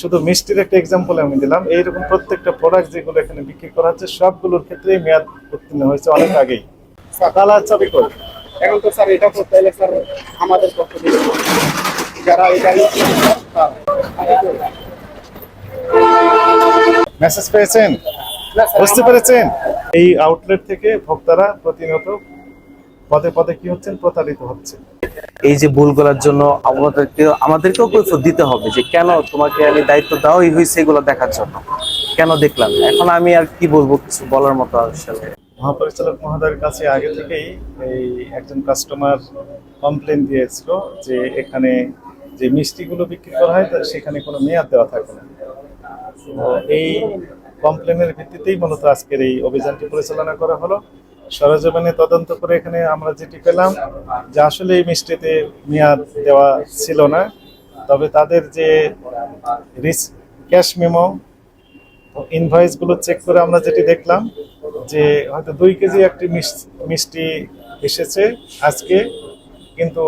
শুধু মিষ্টির একটা এক্সাম্পল আমি দিলাম। এইরকম প্রত্যেকটা প্রোডাক্ট যেগুলো এখানে বিক্রি করা হচ্ছে সবগুলোর ক্ষেত্রেই মেয়াদ উত্তীর্ণ হয়েছে অনেক আগেই। কালার চাবি কই? এখন তো স্যার এটা করতে হলে স্যার আমাদের পক্ষ থেকে। যারা এটা মেসেজ পেয়েছেন? বুঝতে পেরেছেন? এই আউটলেট থেকে ভোক্তারা প্রতিনিয়ত পদে পদে কি হচ্ছেন? প্রতারিত হচ্ছে এই যে ভুলগুলোর জন্য আমাদেরকে, আমাদেরকেও কৈফত দিতে হবে যে কেন তোমাকে আমি দায়িত্ব দেওয়াই হয়েছে এগুলো দেখার জন্য। কেন দেখলাম? এখন আমি আর কি বলব কিছু বলার মতো আসলে মহাপরিচালক মহোদয়ের কাছে আগে থেকেই এই একজন কাস্টমার কমপ্লেন দিয়েছিল যে এখানে যে মিষ্টিগুলো বিক্রি করা হয় তা সেখানে কোনো মেয়াদ দেওয়া থাকে না। এই কমপ্লেনের ভিত্তিতেই মূলত আজকের এই অভিযানটি পরিচালনা করা হলো। সরজমিনে তদন্ত করে এখানে আমরা যেটি পেলাম যে আসলে এই মিষ্টিতে মেয়াদ দেওয়া ছিল না। তবে তাদের যে রিস, ক্যাশ মেমো ইনভয়েসগুলো চেক করে আমরা যেটি দেখলাম যে হয়তো দুই কেজি একটি মিষ্টি এসেছে আজকে, কিন্তু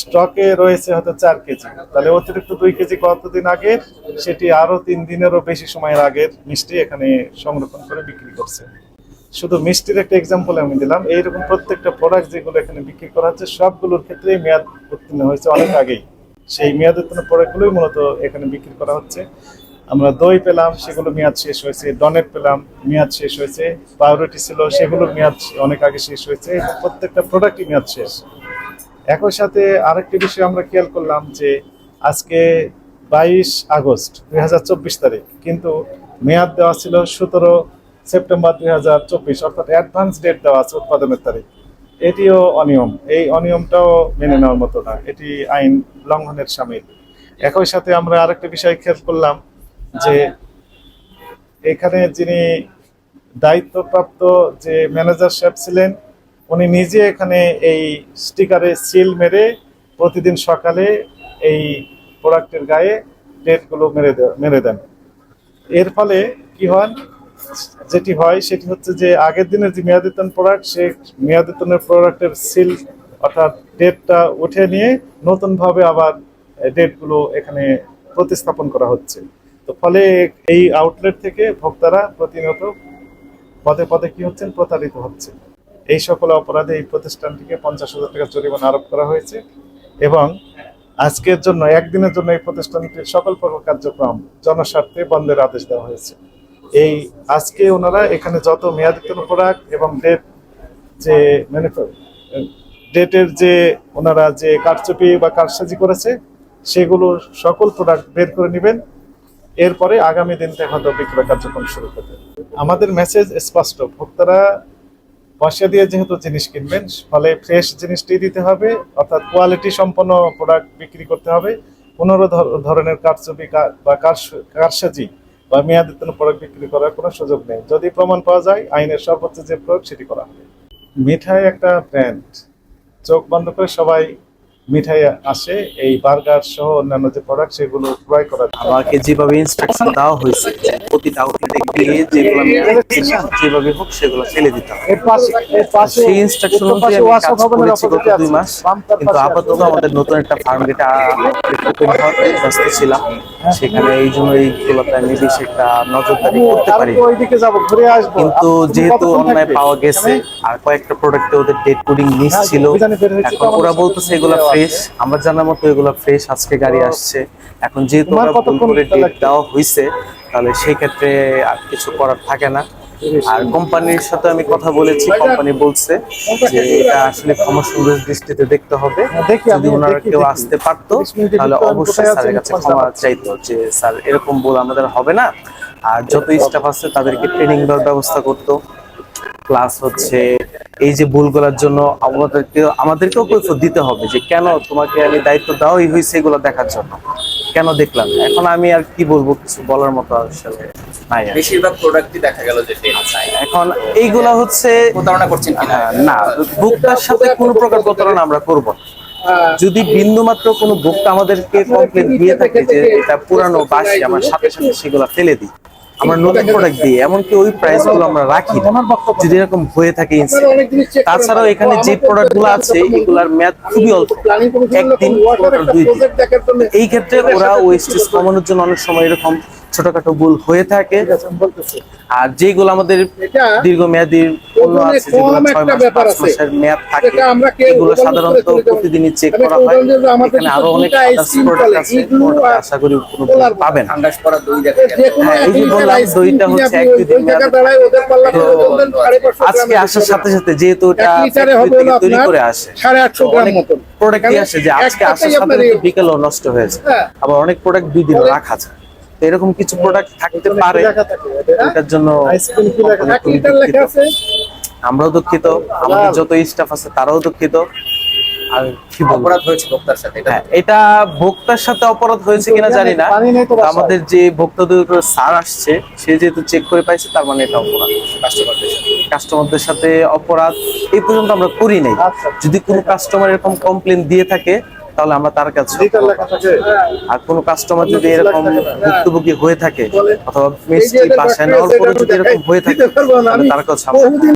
স্টকে রয়েছে হয়তো চার কেজি। তাহলে অতিরিক্ত দুই কেজি কতদিন আগের সেটি আরও তিন দিনেরও বেশি সময়ের আগের মিষ্টি এখানে সংরক্ষণ করে বিক্রি করছে। শুধু মিষ্টির একটা এক্সাম্পল আমি দিলাম, এইরকম প্রত্যেকটা প্রোডাক্ট যেগুলো এখানে বিক্রি করা হচ্ছে, সবগুলোর ক্ষেত্রেই মেয়াদ উত্তীর্ণ হয়েছে অনেক আগেই। সেই মেয়াদ উত্তীর্ণ প্রোডাক্টগুলোই মূলত এখানে বিক্রি করা হচ্ছে। আমরা দই পেলাম, সেগুলো মেয়াদ শেষ হয়েছে। ডনেট পেলাম, মেয়াদ শেষ হয়েছে। পাউরুটি ছিল সেগুলোর মেয়াদ অনেক আগে শেষ হয়েছে। প্রত্যেকটা প্রোডাক্টই মেয়াদ শেষ। একই সাথে আরেকটি বিষয় আমরা খেয়াল করলাম যে আজকে বাইশ আগস্ট দুই হাজার চব্বিশ তারিখ, কিন্তু মেয়াদ দেওয়া ছিল সতেরো সেপ্টেম্বর দুই হাজার চব্বিশ, অর্থাৎ অ্যাডভান্স ডেট দেওয়া আছে উৎপাদনের তারিখ। এটিও অনিয়ম। এই অনিয়মটাও মেনে নেওয়ার মতো না। এটি আইন লঙ্ঘনের সামিল। একই সাথে আমরা আরেকটা বিষয় খেয়াল করলাম যে এখানে যিনি দায়িত্বপ্রাপ্ত যে ম্যানেজার সাহেব ছিলেন উনি নিজে এখানে এই স্টিকারে সিল মেরে প্রতিদিন সকালে এই প্রোডাক্টের গায়ে ডেটগুলো মেরে মেরে দেন। এর ফলে কি হয়? যেটি হয় সেটি হচ্ছে যে আগের দিনের যে মেয়াদিতন প্রোডাক্ট সে মেয়াদিতনের প্রোডাক্টের সিল অর্থাৎ ডেটটা উঠে নিয়ে নতুনভাবে আবার ডেটগুলো এখানে প্রতিস্থাপন করা হচ্ছে। তো ফলে এই আউটলেট থেকে ভোক্তারা প্রতিনিয়ত পদে পদে কি হচ্ছেন? প্রতারিত হচ্ছে এই সকল অপরাধে এই প্রতিষ্ঠানটিকে পঞ্চাশ হাজার টাকা জরিমানা আরোপ করা হয়েছে এবং আজকের জন্য, একদিনের জন্য এই প্রতিষ্ঠানটির সকল প্রকার কার্যক্রম জনস্বার্থে বন্ধের আদেশ দেওয়া হয়েছে। এই আজকে ওনারা এখানে যত মেয়াদিতন প্রোডাক্ট এবং ডেট যে ডেটের যে ওনারা যে কারচুপি বা কারসাজি করেছে, সেগুলো সকল প্রোডাক্ট বের করে নেবেন। এরপরে আগামী দিন থেকে হয়তো বিক্রয় কার্যক্রম শুরু করবে আমাদের মেসেজ স্পষ্ট, ভোক্তারা পয়সা দিয়ে যেহেতু জিনিস কিনবেন ফলে ফ্রেশ জিনিসটি দিতে হবে অর্থাৎ কোয়ালিটি সম্পন্ন প্রোডাক্ট বিক্রি করতে হবে। পনেরো ধরনের কারচুপি বা কারস- কারসাজি বা মেয়াদিতন প্রোডাক্ট বিক্রি করার কোনো সুযোগ নেই। যদি প্রমাণ পাওয়া যায় আইনের সর্বোচ্চ যে প্রয়োগ সেটি করা হবে। মিঠাই একটা ব্র্যান্ড চোখ বন্ধ করে সবাই মিঠাই আসে এই বার্গার সহ অন্যান্য যে প্রোডাক্ট সেগুলো ক্রয় করা। আমাকে যেভাবে ইনস্ট্রাকশন দেওয়া হয়েছে প্রতিটা আউটলেটে গিয়ে যেগুলো যেভাবে হোক সেগুলো ফেলে দিতে হবে। এর পাশে এর পাশে সেই ইনস্ট্রাকশন অনুযায়ী আমি কাজ করেছি গত দুই মাস। কিন্তু আপাতত আমাদের নতুন একটা ফার্ম গেটে ওপেন হওয়ার ব্যস্ত ছিলাম। সেখানে এই জন্য এইগুলোতে আমি বেশি একটা নজরদারি করতে পারি তো ওইদিকে যাব ঘুরে আসব। কিন্তু যেহেতু অন্যায় পাওয়া গেছে আর কয়েকটা প্রোডাক্টে ওদের ডেট কোডিং মিস হ্যাঁ, ছিল। এখন ওরা বলতেছে এগুলো ফ্রেশ আমার জানার মতো এগুলো ফ্রেশ আজকে গাড়ি আসছে। এখন যেহেতু ওরা ভুল করে ডেট দেওয়া হয়েছে তাহলে সেই ক্ষেত্রে আর কিছু করার থাকে না। আর কোম্পানির সাথে আমি কথা বলেছি কোম্পানি বলছে যে এটা আসলে ক্ষমা সুন্দর দৃষ্টিতে দেখতে হবে। হ্যাঁ, যদি ওনারা কেউ আসতে পারতো তাহলে অবশ্যই স্যারের কাছে ক্ষমা চাইতো যে স্যার এরকম বলে আমাদের হবে না। আর যত স্টাফ আছে তাদেরকে ট্রেনিং দেওয়ার ব্যবস্থা করতো। প্লাস হচ্ছে এই যে ভুলগুলোর জন্য আমাদেরকে আমাদেরকেও কৈফত দিতে হবে যে কেন তোমাকে আমি দায়িত্ব দেওয়াই হয়েছে এগুলো দেখার জন্য? কেন দেখলাম এখন আমি আর কি বলব কিছু বলার মতো আসলে নাই বেশিরভাগ প্রোডাক্টই দেখা গেল যে এখন এইগুলা হচ্ছে প্রতারণা করছেন কিনা? না ভোক্তার সাথে কোনো প্রকার প্রতারণা আমরা করব না। যদি বিন্দুমাত্র কোনো ভোক্তা আমাদেরকে কমপ্লেন দিয়ে থাকে যে এটা পুরানো বাসি আমার সাথে সাথে সেগুলা ফেলে দিই। আমরা নতুন প্রোডাক্ট দিয়ে এমনকি ওই প্রাইসগুলো আমরা রাখি। যদি এরকম হয়ে থাকে তাছাড়াও এখানে যে প্রোডাক্টগুলো আছে এগুলার মেয়াদ খুবই অল্প। একদিন দুই দিন। এই ক্ষেত্রে ওরা ওয়েস্টেজ কমানোর জন্য অনেক সময় এরকম ছোটখাটো ভুল হয়ে থাকে। আর যেগুলো আমাদের দীর্ঘমেয়াদী পণ্য আছে যেগুলো ছয় মাস পাঁচ মাসের মেয়াদ থাকে যেটা আমরা কেউ এগুলো সাধারণত প্রতিদিনই চেক করা হয়। এখানে আরও অনেক প্রোডাক্ট আছে আশা করি কোনো পাবেন। যে হ্যাঁ, এই যে বললাম, দইটা হচ্ছে এক দুই দিন আজকে আসার সাথে সাথে যেহেতু এটা তৈরি করে আসে। অনেক প্রোডাক্টই আসে যে আজকে আসার সাথে এই- বিকেলেও নষ্ট হয়েছে হ্যাঁ। আবার অনেক প্রোডাক্ট দুই দিন রাখা যায়। এরকম কিছু প্রোডাক্ট থাকতে পারে এটা এটার জন্য আইসক্রিম কি লেখা এক লিটার লেখা আছে? আমরাও দুঃখিত আমাদের যত স্টাফ আছে তারাও দুঃখিত। আর কি অপরাধ হয়েছে ভোক্তার সাথে এটা হ্যাঁ ভোক্তার সাথে অপরাধ হয়েছে কিনা জানি না আমাদের যে ভোক্তাদের স্যার আসছে সে যেহেতু চেক করে পাইছে তার মানে এটা অপরাধ। কাস্টমারদের সাথে। অপরাধ এই পর্যন্ত আমরা করি নাই। আচ্ছা। যদি কোনো কাস্টমার এরকম কমপ্লেন দিয়ে থাকে তাহলে আমরা তার কাছে আর কোনো কাস্টমার যদি এরকম ভুক্তভোগী হয়ে থাকে অথবা মিষ্টি বাসায় নেওয়ার পরে যদি এরকম হয়ে থাকে তার কাছে